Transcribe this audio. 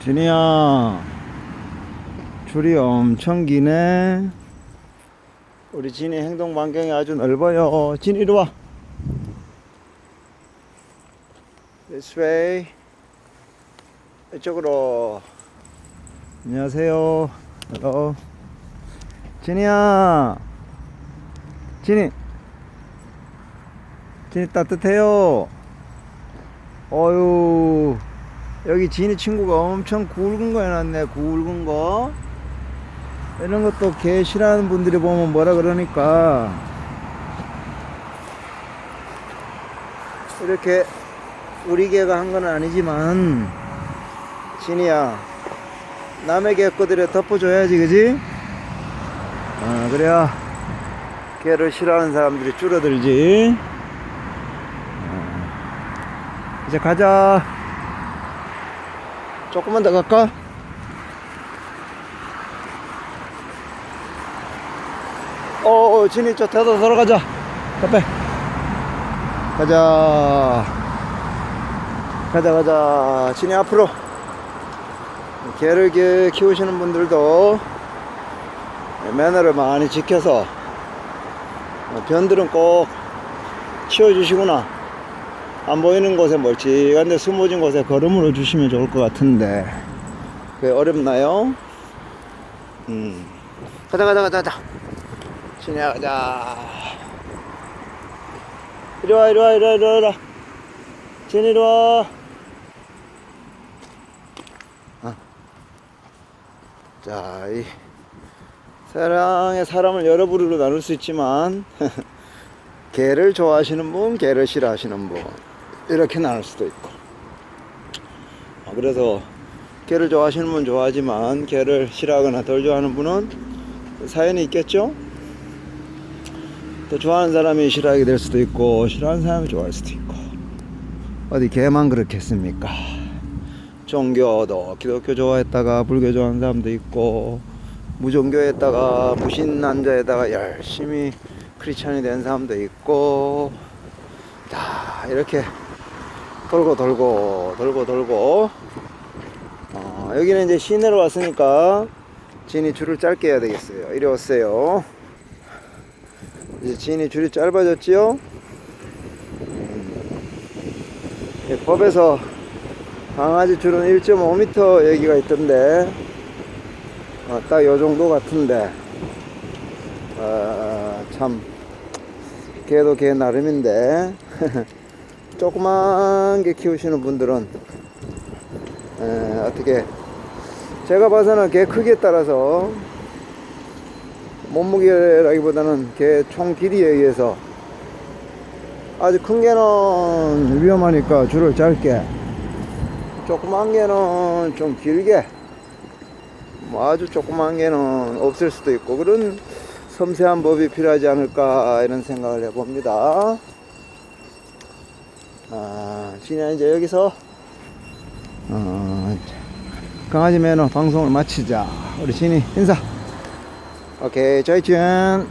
진이야 줄이 엄청 기네. 우리 진이 행동 반경이 아주 넓어요. 진 이리 와. This way. 이쪽으로. 안녕하세요. Hello. 진이야. 진이. 진이 따뜻해요. 어유 여기 진이 친구가 엄청 굵은 거 해놨네 굵은 거. 이런 것도 개 싫어하는 분들이 보면 뭐라 그러니까. 이렇게 우리 개가 한 건 아니지만 진이야 남의 개 거들에 덮어줘야지 그지? 아 그래야 개를 싫어하는 사람들이 줄어들지. 아, 이제 가자 조금만 더 갈까? 어, 어 진이 저 대도 들어가자. 카페 가자. 가자 가자. 진이 앞으로. 개를 기- 키우시는 분들도 매너를 많이 지켜서 어, 변들은 꼭 치워주시구나 안 보이는 곳에 멀찍한 데 숨어진 곳에 걸음으로 주시면 좋을 것 같은데. 그게 어렵나요? 음. 가자 가자 가자 가자. 진이야 가자. 이리 와 이리 와 이리 와 이리 와 이리 와. 진이 이리 와. 아. 자, 이 사랑의 사람을 여러 부류로 나눌 수 있지만 개를 좋아하시는 분, 개를 싫어하시는 분 이렇게 나눌 수도 있고 아, 그래서 개를 좋아하시는 분은 좋아하지만 개를 싫어하거나 덜 좋아하는 분은 사연이 있겠죠? 또 좋아하는 사람이 싫어하게 될 수도 있고 싫어하는 사람이 좋아할 수도 있고 어디 개만 그렇겠습니까? 종교도 기독교 좋아했다가 불교 좋아하는 사람도 있고 무종교에다가 무신난자에다가 열심히 크리스천이 된 사람도 있고 자 이렇게 돌고 돌고 돌고 돌고. 어, 여기는 이제 시내로 왔으니까 진이 줄을 짧게 해야 되겠어요. 이리 오세요. 이제 진이 줄이 짧아졌지요? 음. 예, 법에서 강아지 줄은 1.5m 얘기가 있던데 어, 딱 요 정도 같은데. 아, 참. 개도 개 나름인데 조그만 게 키우시는 분들은 에, 어떻게 제가 봐서는 개 크기에 따라서 몸무게라기보다는 개 총 길이에 의해서 아주 큰 개는 위험하니까 줄을 짧게 조그만 개는 좀 길게 뭐 아주 조그만 개는 없을 수도 있고 그런 섬세한 법이 필요하지 않을까 이런 생각을 해봅니다. 아, 진이야 이제 여기서 어, 강아지 매너 방송을 마치자. 우리 진이 인사. 오케이, 저희 준.